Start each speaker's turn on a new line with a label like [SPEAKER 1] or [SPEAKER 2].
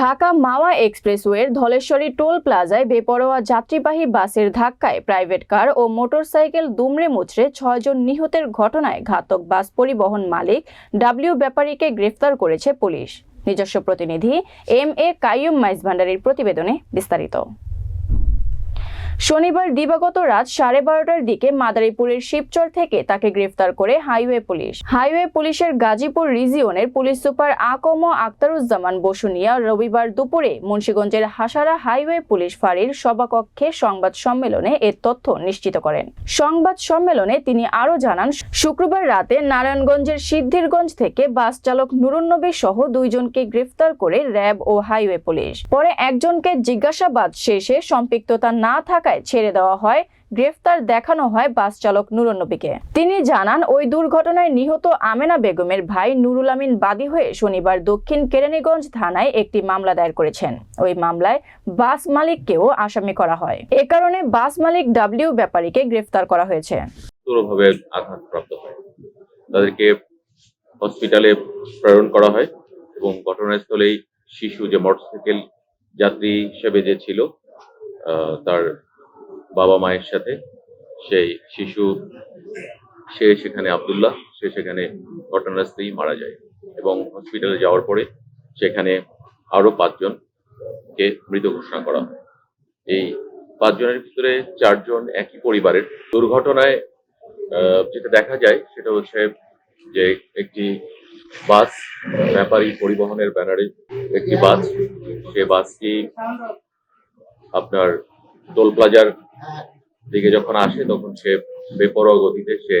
[SPEAKER 1] ঢাকা মাওয়া এক্সপ্রেসওয়ের ধলেশ্বরী টোল প্লাজায় বেপরোয়া যাত্রীবাহী বাসের ধাক্কায় প্রাইভেট কার ও মোটরসাইকেল দুমড়ে মুচড়ে ছয়জন নিহতের ঘটনায় ঘাতক বাস পরিবহন মালিক ডাব্লিউ ব্যাপারীকে গ্রেফতার করেছে পুলিশ। নিজস্ব প্রতিনিধি এম এ কাইয়ুম মাইজ ভান্ডারির প্রতিবেদনে বিস্তারিত। শনিবার দিবাগত রাত সাড়ে বারোটার দিকে মাদারীপুরের শিবচর থেকে তাকে গ্রেফতার করে হাইওয়ে পুলিশ। হাইওয়ে পুলিশের গাজীপুর রিজিয়নের পুলিশ সুপার আকম আক্তারুজ্জামান বসুনিয়া রবিবার দুপুরে মুন্সীগঞ্জের হাসারা হাইওয়ে পুলিশ ফাঁড়ির সভাকক্ষে সংবাদ সম্মেলনে এ তথ্য নিশ্চিত করেন। সংবাদ সম্মেলনে তিনি আরও জানান, শুক্রবার রাতে নারায়ণগঞ্জের সিদ্ধিরগঞ্জ থেকে বাস চালক নুরুন্নবী সহ দুইজনকে গ্রেফতার করে র্যাব ও হাইওয়ে পুলিশ। পরে একজনকে জিজ্ঞাসাবাদ শেষে সম্পৃক্ততা না থাকায় ছেড়ে দেওয়া হয়, গ্রেফতার দেখানো হয় বাস চালক নুরুন্নবীকে। তিনি জানান, ওই দুর্ঘটনায় নিহত আমেনা বেগমের ভাই নুরুল আমিন বাদী হয়ে শনিবার দক্ষিণ কেরানীগঞ্জ থানায় একটি মামলা দায়ের করেছেন। ওই মামলায় বাস মালিককেও আসামি করা হয়। এ কারণে বাস মালিক ডাব্লিউ ব্যাপারীকে গ্রেফতার করা হয়েছে।
[SPEAKER 2] আঘাতপ্রাপ্ত হয়। তাদেরকে হসপিটালে প্রেরণ করা হয় এবং ঘটনাস্থলেই শিশু যে মোটরসাইকেল যাত্রী হিসেবে যে ছিল তার বাবা মায়ের সাথে, সেই শিশু, সে সেখানে আব্দুল্লাহ, সে সেখানে ঘটনাস্থলেই মারা যায় এবং হসপিটালে যাওয়ার পরে সেখানে আরও পাঁচজনকে মৃত ঘোষণা করা হয়। এই পাঁচজনের ভিতরে চারজন একই পরিবারের। দুর্ঘটনায় যেটা দেখা যায় সেটা হচ্ছে যে একটি বাস, ব্যাপারী পরিবহনের ব্যানারে একটি বাস, সে বাসটি আপনার টোল প্লাজার দিকে যখন আসে তখন সে বেপরোয়া গতিতে সে